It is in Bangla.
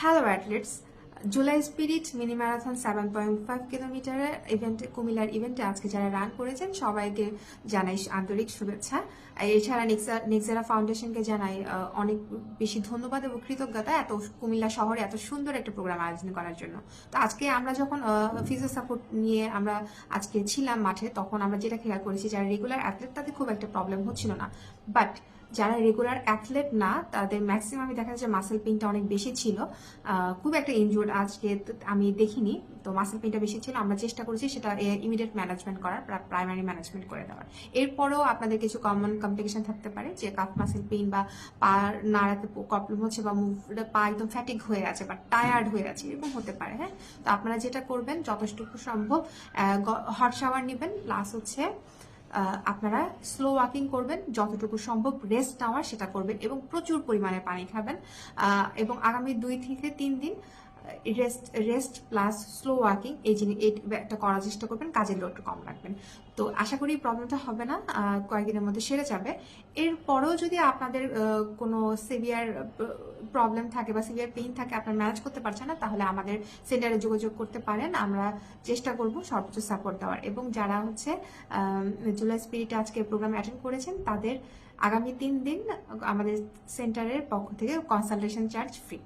Hello athletes July spirit mini marathon seven point five কিলোমিটারের ইভেন্টে কুমিল্লার ইভেন্টে আজকে যারা রান করেছেন, সবাইকে জানাই আন্তরিক শুভেচ্ছা। এছাড়া নেক্সারা ফাউন্ডেশনকে জানাই অনেক বেশি ধন্যবাদ এবং কৃতজ্ঞতা এত কুমিল্লা শহরে এত সুন্দর একটা প্রোগ্রাম আয়োজন করার জন্য। তো আজকে আমরা যখন ফিজিও সাপোর্ট নিয়ে আমরা আজকে ছিলাম মাঠে, তখন আমরা যেটা খেয়াল করেছি, যারা রেগুলার অ্যাথলেট তাদের খুব একটা প্রবলেম হচ্ছিল না। বাট যারা রেগুলার অ্যাথলেট না, তাদের ম্যাক্সিমামই দেখা যাচ্ছে মাসেল পেইনটা অনেক বেশি ছিল। খুব একটা ইনজুর্ড আজকে আমি দেখিনি, তো মাসেল পেনটা বেশি ছিল। আমরা চেষ্টা করেছি সেটা ইমিডিয়েট ম্যানেজমেন্ট করার প্রাইমারি ম্যানেজমেন্ট করে দেওয়ার। এরপরেও আপনাদের কিছু কমন কমপ্লিকেশন থাকতে পারে, যে কাফ মাসেল পেন বা পা নাড়াতে প্রবলেম হচ্ছে বা পা একদম ফ্যাটিক হয়ে আছে বা টায়ার্ড হয়ে আছে, এরকম হতে পারে হ্যাঁ? তো আপনারা যেটা করবেন, যথেষ্টটুকু সম্ভব হট শাওয়ার নেবেন প্লাস হচ্ছে আপনারা স্লো ওয়াকিং করবেন, যতটুকু সম্ভব রেস্ট নেওয়ার সেটা করবেন এবং প্রচুর পরিমাণে পানি খাবেন। এবং আগামী দুই থেকে তিন দিন rest rest plus slow walking এই জিনিস একটা করার চেষ্টা করবেন, কাজের লোড কম রাখবেন। তো আশা করি প্রবলেমটা হবে না কয়েকদিনের মধ্যে সেরে যাবে। এরপরেও যদি আপনাদের কোনো সিভিয়ার প্রবলেম থাকে বা সিভিয়ার পেইন থাকে, আপনার ম্যানেজ করতে পারছেন না, তাহলে আমাদের সেন্টারে যোগাযোগ করতে পারেন। আমরা চেষ্টা করব সর্বোচ্চ সাপোর্ট দেওয়ার। এবং যারা হচ্ছে জুলাই স্পিরিটে আজকে প্রোগ্রাম অ্যাটেন্ড করেছেন, তাদের আগামী তিন দিন আমাদের সেন্টারের পক্ষ থেকে কনসালটেশন চার্জ ফ্রি